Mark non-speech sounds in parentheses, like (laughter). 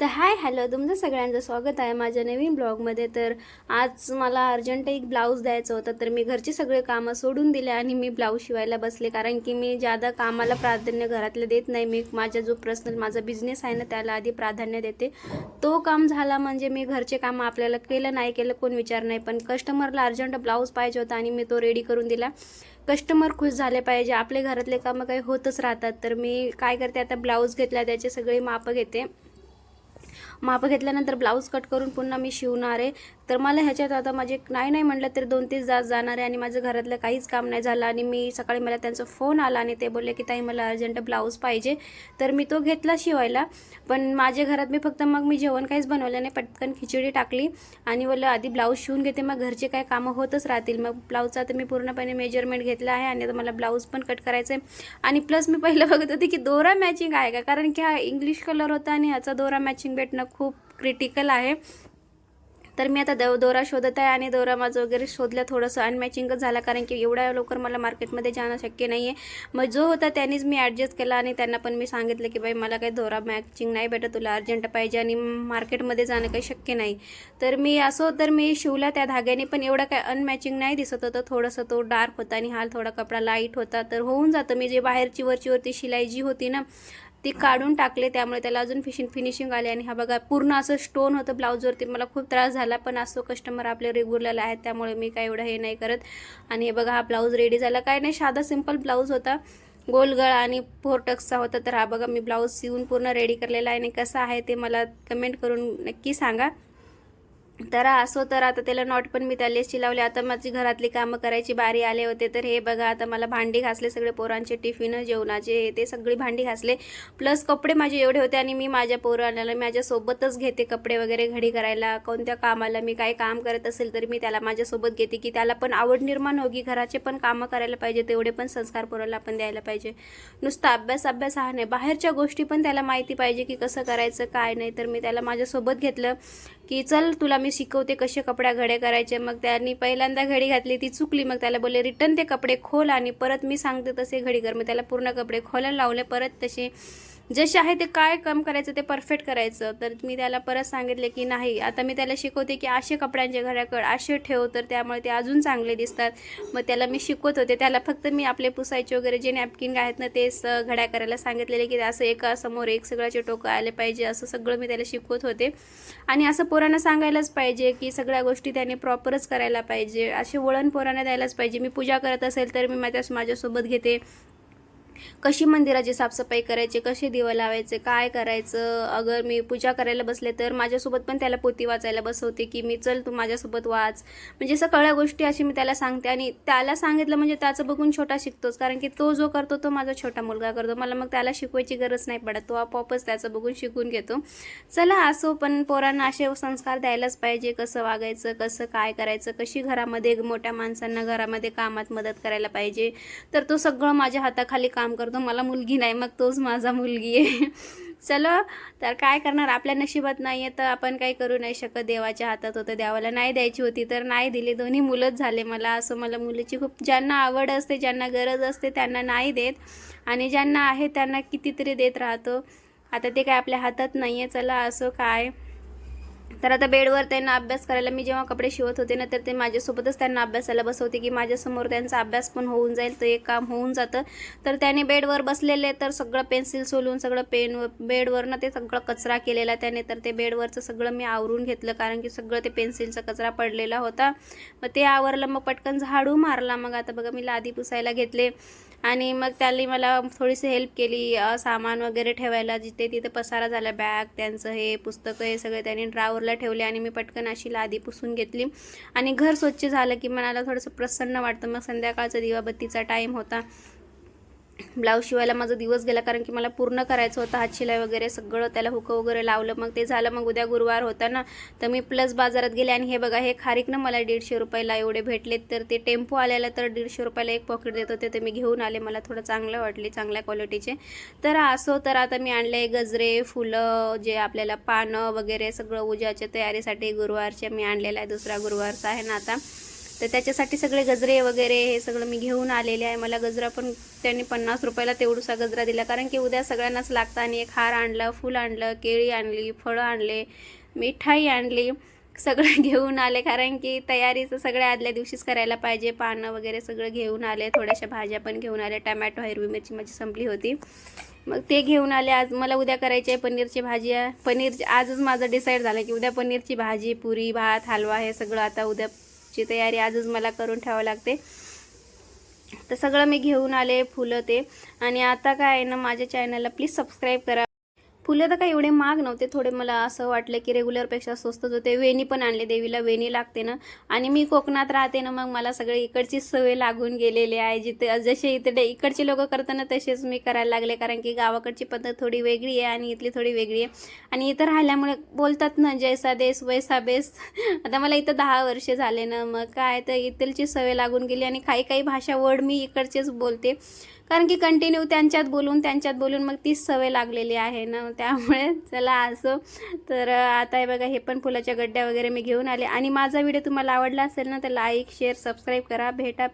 तर hi hello तुमचं सगळ्यांचं स्वागत आहे माझ्या नवीन ब्लॉगमध्ये. तर आज मला अर्जंट एक ब्लाऊज द्यायचं होतं तर मी घरचे सगळे कामं सोडून दिले आणि मी ब्लाऊज शिवायला बसले कारण की मी ज्यादा कामाला प्राधान्य घरातलं देत नाही. मी माझा जो पर्सनल माझा बिझनेस आहे ना त्याला आधी प्राधान्य देते. तो काम झाला म्हणजे मी घरचे कामं आपल्याला केलं नाही केलं कोण विचार नाही. पण कस्टमरला अर्जंट ब्लाऊज पाहिजे होता आणि मी तो रेडी करून दिला. कस्टमर खुश झाले पाहिजे आपले घरातले कामं काही होतच राहतात. तर मी काय करते आता ब्लाऊज घेतला त्याचे सगळे मापं घेते. माप घेतल्यानंतर ब्लाऊज कट करून पुन्हा मी शिवणार आहे. तर मला ह्याच्यात आता माझे नाही नाही म्हटलं तर दोन तीन तास जाणार आहे आणि माझं घरातलं काहीच काम नाही झालं आणि मी सकाळी मला त्यांचा फोन आला आणि ते बोलले की ताई मला अर्जंट ब्लाऊज पाहिजे. तर मी तो घेतला शिवायला. पण माझ्या घरात मी फक्त मग मी जेवण काहीच बनवलं नाही. पटकन खिचडी टाकली आणि बोललं आधी ब्लाऊज शिवून घेते मग घरचे काय कामं होतच राहतील. मग ब्लाऊजचा तर मी पूर्णपणे मेजरमेंट घेतला आहे आणि आता मला ब्लाऊज पण कट करायचं आहे आणि प्लस मी पहिलं बघत होते की दोरा मॅचिंग आहे का? कारण की हा इंग्लिश कलर होता आणि ह्याचा दोरा मॅचिंग भेटणं खूप क्रिटिकल आहे. तर मी आता दो दोरा शोधत आहे आणि दोरा माझं वगैरे शोधलं थोडंसं अनमॅचिंगच झाला कारण की एवढ्या लवकर मला मार्केटमध्ये जाणं शक्य नाही आहे मग जो होता त्यांनीच मी ॲडजस्ट केला आणि त्यांना पण मी सांगितलं की बाई मला काही दोरा मॅचिंग नाही भेटत तुला अर्जंट पाहिजे आणि मार्केटमध्ये जाणं काही शक्य नाही. तर मी असो तर मी शिवला त्या धाग्याने पण एवढं काय अनमॅचिंग नाही दिसत होतं. थोडंसं तो डार्क होता आणि हा थोडा कपडा लाइट होता. तर होऊन जातं. मी जे बाहेरची वरची वरती शिलाई जी होती ना ती काढून टाकले त्यामुळे त्याला अजून फिशिंग फिनिशिंग आली. आणि हा बघा पूर्ण असं स्टोन होतं ब्लाऊजवरती मला खूप त्रास झाला पण असो कस्टमर आपले रेग्युलरला आहेत त्यामुळे मी काय एवढं हे नाही करत. आणि हे बघा हा ब्लाऊज रेडी झाला. काय नाही साधा सिंपल ब्लाऊज होता. गोलगळा आणि फोर टक्सचा होता. तर हा बघा मी ब्लाऊज शिवून पूर्ण रेडी करलेला आहे. आणि कसा आहे ते मला कमेंट करून नक्की सांगा. तर असो तर आता त्याला नॉट पण मी त्याला चिलावले आता माझी घरातली कामं करायची बारी आले होते तर हे बघा आता मला भांडी घासले सगळे पोरांचे टिफिन जेवणाचे हे ते सगळी भांडी घासले. प्लस कपडे माझे एवढे होते आणि मी माझ्या पोरांना माझ्यासोबतच घेते कपडे वगैरे घडी करायला. कोणत्या कामाला मी काय काम करत असेल तर मी त्याला माझ्यासोबत घेते की त्याला पण आवड निर्माण होगी. घराचे पण कामं करायला पाहिजे तेवढे पण संस्कार पोराला पण द्यायला पाहिजे. नुसता अभ्यास अभ्यास हा नाही. बाहेरच्या गोष्टी पण त्याला माहिती पाहिजे की कसं करायचं काय नाही. तर मी त्याला माझ्यासोबत घेतलं की चल तुला मी शिकवते कसे कपड्या घडे करायचे मग त्यांनी पहिल्यांदा घडी घातली ती चुकली मग त्याला बोलले रिटर्न ते कपडे खोल आणि परत मी सांगते तसे घडी कर. मग त्याला पूर्ण कपडे खोलायला लावले परत तसे जसे आहे ते काय कम करायचं ते परफेक्ट करायचं. तर मी त्याला परत सांगितले की नाही आता मी त्याला शिकवते की असे कपड्यांचे घड्याकड असे ठेव तर त्यामुळे ते अजून चांगले दिसतात. मग त्याला मी शिकवत होते. त्याला फक्त मी आपले पुसायचे वगैरे जे नॅपकिन आहेत ना तेच घड्या करायला सांगितलेले की असं एका समोर एक सगळ्याचे टोकं आले पाहिजे असं सगळं मी त्याला शिकवत होते. आणि असं पोरांना सांगायलाच पाहिजे की सगळ्या गोष्टी त्याने प्रॉपरच करायला पाहिजे. असे वळण पोरांना द्यायलाच पाहिजे. मी पूजा करत असेल तर मी माझ्या माझ्यासोबत घेते. कशी मंदिराची साफसफाई करायची कसे दिवं लावायचे काय करायचं? अगर मी पूजा करायला बसले तर माझ्यासोबत पण त्याला पोती वाचायला बसवते की मी चल तू माझ्यासोबत वाच. म्हणजे सगळ्या गोष्टी अशी मी त्याला सांगते आणि त्याला सांगितलं म्हणजे त्याचं बघून छोटा शिकतोच. कारण की तो जो करतो तो माझा छोटा मुलगा करतो. मला मग त्याला शिकवायची गरज नाही पडत. तो आपोआपच त्याचं बघून शिकून घेतो. चला असो पण पोरांना असे संस्कार द्यायलाच पाहिजे. कसं वागायचं कसं काय करायचं कशी घरामध्ये मोठ्या माणसांना घरामध्ये कामात मदत करायला पाहिजे. तर तो सगळं माझ्या हाताखाली काम काम करतो मला मुलगी नाही मग तोच माझा मुलगी आहे. (laughs) चलो तर काय करणार? आपल्या नशिबात नाही आहे तर आपण काही करू नाही शकत. देवाच्या हातात होतं देवाला नाही द्यायची होती तर नाही दिली. दोन्ही मुलंच झाले मला. असं मला मुलीची खूप ज्यांना आवड असते ज्यांना गरज असते त्यांना नाही देत. आणि ज्यांना आहे त्यांना कितीतरी देत राहतो. आता ते काय आपल्या हातात नाही आहे चला असो काय? तर आता बेडवर त्यांना अभ्यास करायला मी जेव्हा कपडे शिवत होते ना तर ते माझ्यासोबतच त्यांना अभ्यासाला बसवते की माझ्यासमोर त्यांचा अभ्यास पण होऊन जाईल तर एक काम होऊन जातं. तर त्याने बेडवर बसलेले तर सगळं पेन्सिल सोलून सगळं पेन बेडवरनं ते सगळं कचरा केलेला त्याने तर ते बेडवरचं सगळं मी आवरून घेतलं कारण की सगळं ते पेन्सिलचा कचरा पडलेला होता. मग ते आवरलं मग पटकन झाडू मारला. मग आता बघा मी लादी पुसायला घेतले आणि मग त्यांनी मला थोडीशी हेल्प केली सामान वगैरे ठेवायला जिथे तिथे पसारा झाला बॅग त्यांचं हे पुस्तकं हे सगळे त्यांनी ड्राव ड्रावरला ठेवले आणि मी पटकन अशी लादी पुसून घेतली. आणि घर स्वच्छ झालं की मनाला थोडंसं प्रसन्न वाटतं. मग संध्याकाळचा दिवाबत्तीचा टाईम होता. ब्लाऊज शिवायला माझा दिवस गेला कारण की मला पूर्ण करायचं होतं. हात शिलाई वगैरे सगळं त्याला हुकं वगैरे लावलं. मग ते झालं मग उद्या गुरुवार होता ना तर मी प्लस बाजारात गेले. आणि हे बघा हे खारीकनं मला दीडशे रुपयाला एवढे भेटले तर ते टेम्पो आलेला तर दीडशे रुपयाला एक पॉकेट देत होते. ते मी घेऊन आले. मला थोडं चांगलं वाटले चांगल्या क्वालिटीचे तर असो तर आता मी आणले गजरे फुलं जे आपल्याला पानं वगैरे सगळं उद्याच्या तयारीसाठी गुरुवारचे मी आणलेलं आहे. दुसरा गुरुवारचा आहे ना आता. तर त्याच्यासाठी सगळे गजरे वगैरे हे सगळं मी घेऊन आलेले आहे. मला गजरा पण त्यांनी पन्नास रुपयाला तेवढूसा गजरा दिला. कारण की उद्या सगळ्यांनाच लागतं आणि एक हार आणलं फूल आणलं केळी आणली फळं आणले मिठाई आणली सगळं (laughs) घेऊन आले. कारण की तयारीचं सगळ्या आदल्या दिवशीच करायला पाहिजे. पानं वगैरे सगळं घेऊन आले. थोड्याशा भाज्या पण घेऊन आले. टमॅटो हिरवी मिरची माझी संपली होती. मग ते घेऊन आले. आज मला उद्या करायची आहे पनीरची भाजी. पनीर आजच माझं डिसाईड झालं की उद्या पनीरची भाजी पुरी भात हलवा हे सगळं आता उद्या ची तयारी आजच मला करून ठेवावं लागते. तर सगळं मी घेऊन आले फुलं ते. आणि आता काय आहे ना माझ्या चॅनलला प्लीज सबस्क्राईब करा. फुलं तर काही एवढे महाग नव्हते. थोडे मला असं वाटलं की रेग्युलरपेक्षा स्वस्तच होते. वेणी पण आणले देवीला. वेणी लागते ना. आणि मी कोकणात राहते ना मग मला सगळे इकडचीच सवय लागून गेलेली आहे. जिथे जसे इथे इकडचे लोक करताना तसेच मी करायला लागले. कारण की गावाकडची पद्धत थोडी वेगळी आहे आणि इथली थोडी वेगळी आहे. आणि इथं राहिल्यामुळे बोलतात ना जैसा देश वैसा बेस. आता मला इथं दहा वर्ष झाले ना मग काय तर इथलची सवय लागून गेली. आणि काही काही भाषा वर्ड मी इकडचेच बोलते. कारण की कंटिन्यू त्यांच्यात बोलून त्यांच्यात बोलून मग तीच सवय लागलेली आहे ना. त्यामुळे चला असं. तर आता हे बघा हे पण फुलाच्या गड्ड्या वगैरे मी घेऊन आले. आणि माझा व्हिडिओ तुम्हाला आवडला असेल ना तर लाईक शेअर सबस्क्राईब करा. भेटा